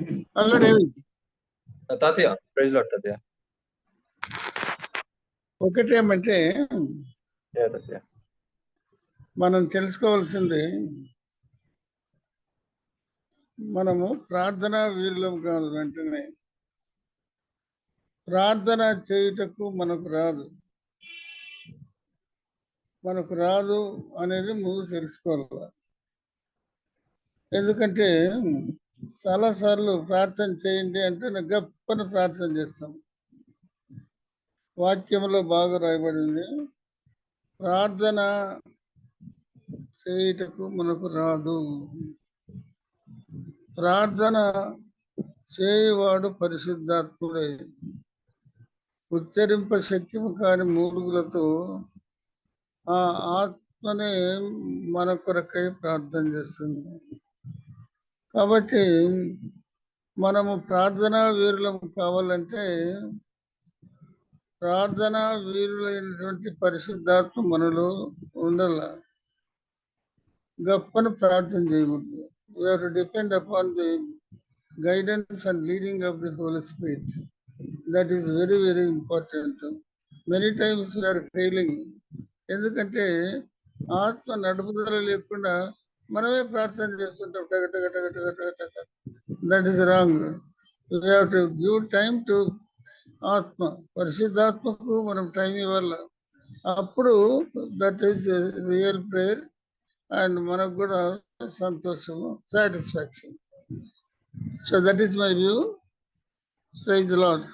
Hello David తాతయ్య praise Lord తాతయ్య. ఒకటేమంటే మనం తెలుసుకోవాల్సింది మనము ప్రార్థన వీరులం కాదు వెంటనే. ప్రార్థన చేయుటకు మనకు రాదు. మనకు రాదు అనేది ముందు తెలుసుకోవాలి. ఎందుకంటే చాలాసార్లు ప్రార్థన చేయండి అంటే నేను గప్పని ప్రార్థన చేస్తాం వాక్యంలో బాగా రాయబడింది. ప్రార్థన చేయుటకు మనకు రాదు. ప్రార్థన చేయువాడు పరిశుద్ధాత్ముడే. ఉచ్చరింప శక్యము కాని మూలుగులతో ఆ ఆత్మనే మన కొరకై ప్రార్థన చేస్తుంది. కాబట్టి మనము ప్రార్థనా వీరులం కావాలంటే ప్రార్థన వీరులైనటువంటి పరిశుద్ధాత్మ మనలు ఉండాల. గొప్పని ప్రార్థన చేయకూడదు. You depend upon the guidance and leading of the holy spirit that is very very important many times you are failing ఎందుకంటే ఆత్మ నడుపుదల లేకుండా మనమే ప్రార్థన చేస్తుంటాం. టగ టగ టగ టగ టగ టగ. That is wrong you have to give time to ఆత్మ. పరిశుద్ధాత్మకు మనం టైం ఇవ్వాలి. అప్పుడు that is real prayer and మనకు కూడా సంతోషము satisfaction so that is my view praise Lord